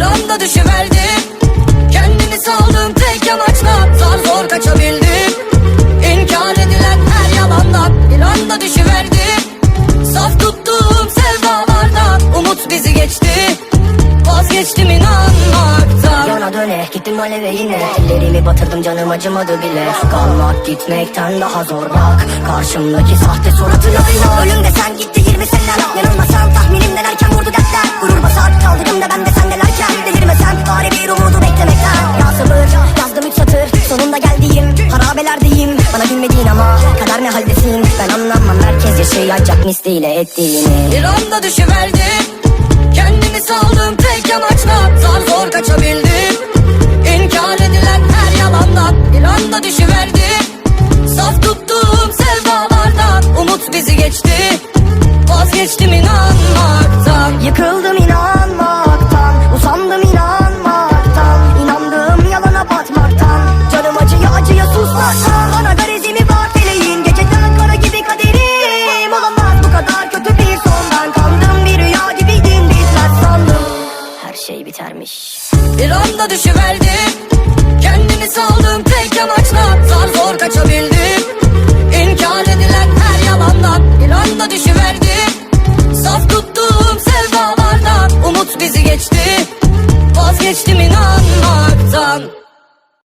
anda düşüverdim Kendimi saldım tek amaçla Zar zor kaçabildim. İnkar edilen her yalandan Bir anda düşüverdim Saf tuttuğum sevdalardan Umut bizi geçti. Vazgeçtim inanmaktan. Yana döne gittim aleve yine Ellerimi batırdım canım acımadı bile. Kalmak gitmekten daha zor. Bak Karşımdaki sahte suratına inan. Ölüm desen gitti 20 seneden Yanılmasam tahminimden Gülmediğin ama kader ne haldesin? Ben anlamam herkes yaşayacak misliyle ettiğini. Bir anda düşüverdim Kendimi saldım tek amaçla Zar zor kaçabildim. İnkar edilen her yalandan Bir anda düşüverdim. Saf tuttuğum sevdalardan Umut bizi geçti. Vazgeçtim inanmaktan bitermiş. Bir anda düşüverdim. Kendimi saldım tek amaçla. Zar zor kaçabildim. İnkar edilen her yalandan. Bir anda düşüverdim. Saf tuttuğum sevdalardan. Umut bizi geçti. Vazgeçtim inan.